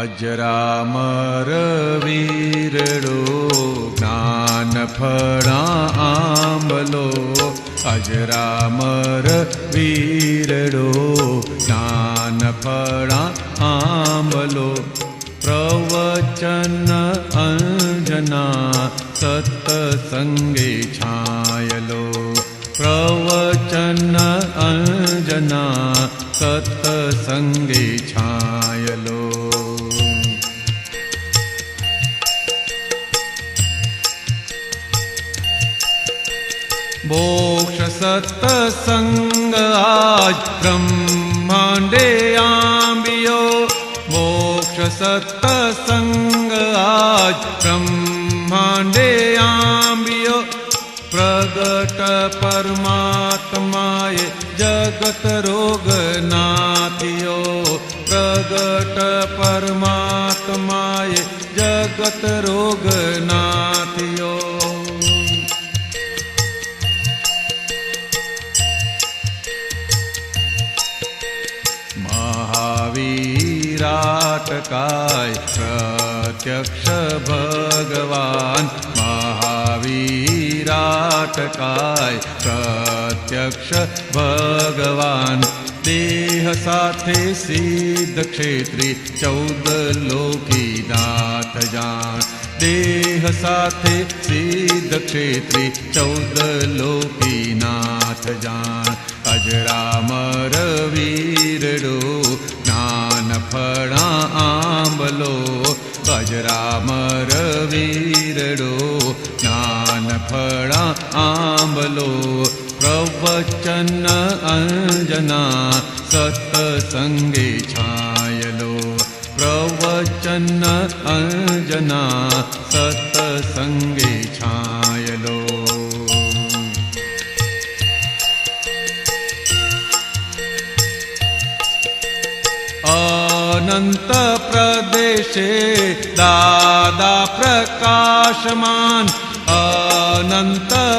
अजरामरवीरडो ज्ञानफणा आम्बलो अजरामर वीरडो ज्ञानफणा आम्बलो प्रवचन अञ्जना सत्सङ्गे छायलो। प्रवचन अञ्जना सत्सङ्गे छायलो मोक्ष सत्सङ्ग आज ब्रह्माण्डे आम्बियो मोक्ष सत्सङ्ग आज ब्रह्माण्डे आम्बियो प्रगट परमात्माय जगत रोगनाथियो प्रगट परमात्माय जगत रोगनाथियो महावीराटकाय प्रत्यक्ष भगवान् महावीराटकाय प्रत्यक्ष भगवान् देह साथे सिद्ध क्षेत्री चौद लोकीनाथ जान देह साथे सिद्ध क्षेत्री चौद लोकीनाथ जान अजरामर वीरडो ज्ञानफणा आम्बलो अजरामर वीरडो ज्ञानफणा आम्बलो प्रवचन अञ्जना सत्सङ्गे छायलो। प्रवचन सत्सङ्गे छायलो अनन्तप्रदेशे दादा प्रकाशमान्। अनन्तप्रदेशे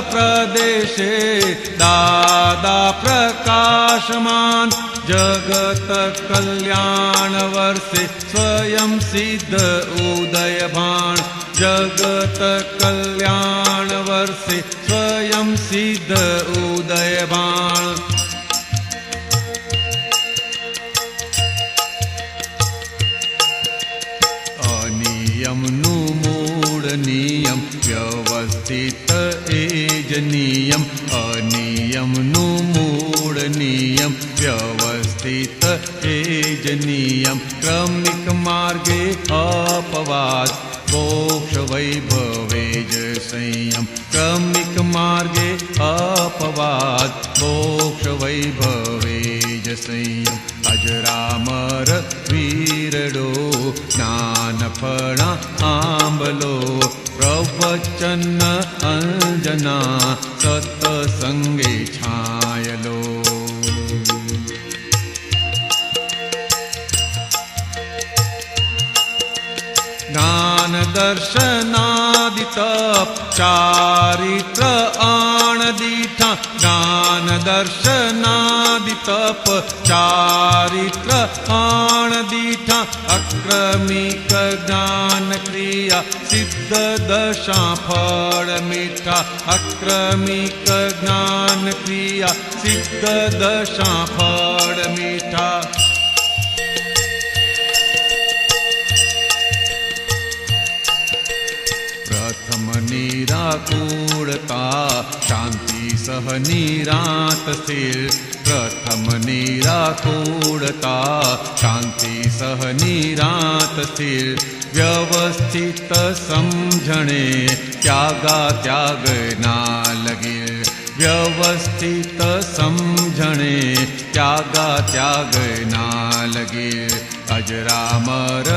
दादा प्रकाशमान्। जगत कल्याणवर्षे स्वयं सिद्ध उदयभान्। जगत कल्याणवर्षे स्वयं सिद्ध उदयभान् अनियमनु मूढनियम व्यवस्थित एजनियम अनियमनु मूढनियम व्यवस्थित एजनियम क्रमिक मार्गे अपवाद मोक्ष वैभवेज संयम क्रमिक मार्गे अपवाद मोक्ष वैभवेज संयम अजरामर वीरडो ज्ञानफणा आम्बलो प्रवचन अञ्जना सत्सङ्गे छायलो। ज्ञानदर्शनादितप चारित्र आणदीठा ज्ञानदर्शनादितप चारित्र आणदीठा अक्रमिक ज्ञानक्रिया सिद्धदशा फळमिठा अक्रमिक ज्ञानक्रिया सिद्धदशा फळमिठा प्रथम निराकूरता शान्ति सह स्थिर प्रथम निराकूरता शान्ति सह निरात व्यवस्थित समझणे त्यागा त्याग ना लगे। व्यवस्थित समझणे त्यागा त्याग ना लगे। अजरामर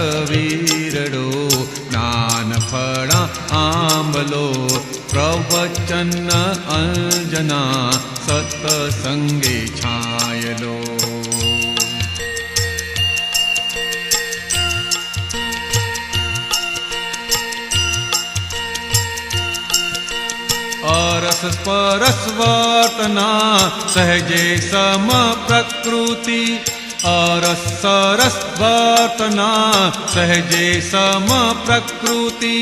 प्रवचन अञ्जना सत्सङ्गे छायलो। अरस परस वर्तना सहजे सम प्रकृति। अरसरस्वर्तना सहजे समप्रकृति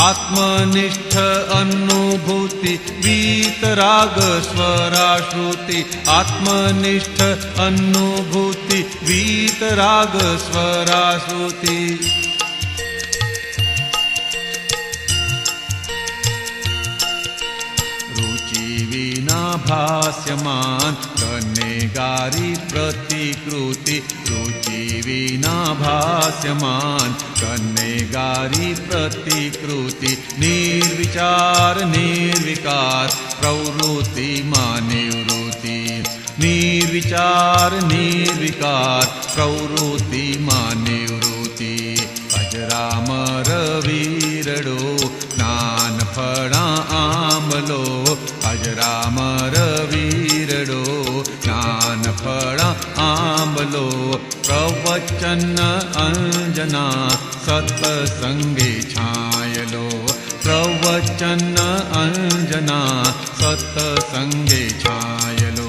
आत्मनिष्ठ अनुभूति वीतराग स्वराश्रुति आत्मनिष्ठ अनुभूति वीतराग ભાસ્યમાન તને ગારી પ્રતિકૃતિ રુચિ વિના ભાસ્યમાન તને ગારી પ્રતિકૃતિ નિર્વિચાર નિર્વિકાર પ્રવૃત્તિમાં નિવૃત્તિ નિર્વિચાર નિર્વિકાર પ્રવૃત્તિ आमलो प्रवचन अंजना सत्संगे छायलो। प्रवचन अंजना सत्संगे छायलो